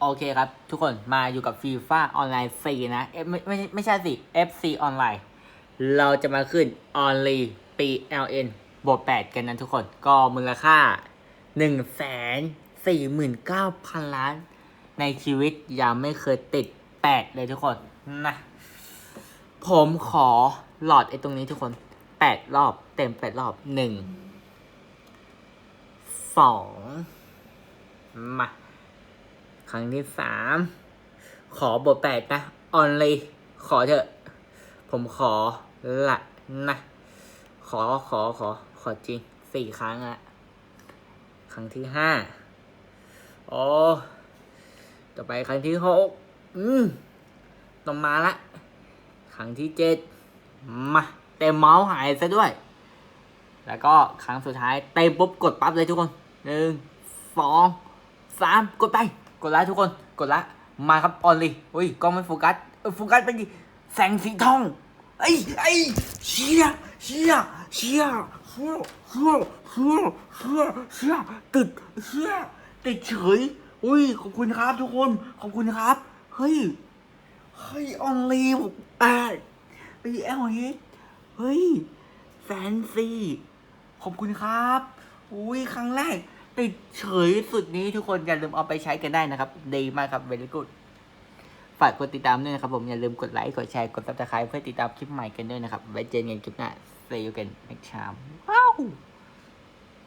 โอเคครับ ทุกคนมาอยู่กับฟีฟ่าออนไลน์4นะเอไม่ไม่ไม่ใช่สิ FC ออนไลน์เราจะมาขึ้นออนไลน์ปี LN บวก8กันนะทุกคนก็มูลค่า1 4 9 0 0 0ล้าน ในชีวิตยังไม่เคยติด8เลยทุกคนนะผมขอหลอดไอ้ตรงนี้ทุกคน8รอบ เต็ม8รอบ1 2มา ครั้งที่สาม ขอบทแปดนะออนเลยขอเถอะ ผมขอละนะ ขอขอขอ ขอจริงสี่ครั้งอะครั้งที่ห้าโอ้ต่อไปครั้งที่หกอืมต้องมาละ ครั้งที่เจ็ดมาเต็มเมาส์หายซะด้วย แล้วก็ครั้งสุดท้ายเต็มปุ๊บกดปั๊บเลยทุกคนหนึ่งสองสามกดไป ดลค์ทุกคนกดละมาครับออนเลยอุ้ยกล้องไม่โฟกัสโฟกัสไปดิแสงสีทองไอ้ไอ้เชี่ยเชี่ยเชี่ยเชี่ยเชี่ยเชี่ยเชี่ยเชี่ยติดเชี่ยติดเฉยอุ้ยขอบคุณครับทุกคนขอบคุณครับเฮ้ยเฮ้ยออนลีผมแปดปีเอลเฮดเฮ้ยแฟนซีขอบคุณครับอุ้ยครั้งแรก ติดเฉยสุดนี้ทุกคนอย่าลืมเอาไปใช้กันได้นะครับ ดีมากครับ very good ฝากกดติดตามด้วยนะครับผมอย่าลืมกดไลค์กดแชร์กดซับสไครป์เพื่อติดตามคลิปใหม่กันด้วยนะครับไว้เจอกันคลิปหน้า see you again next time ว้าว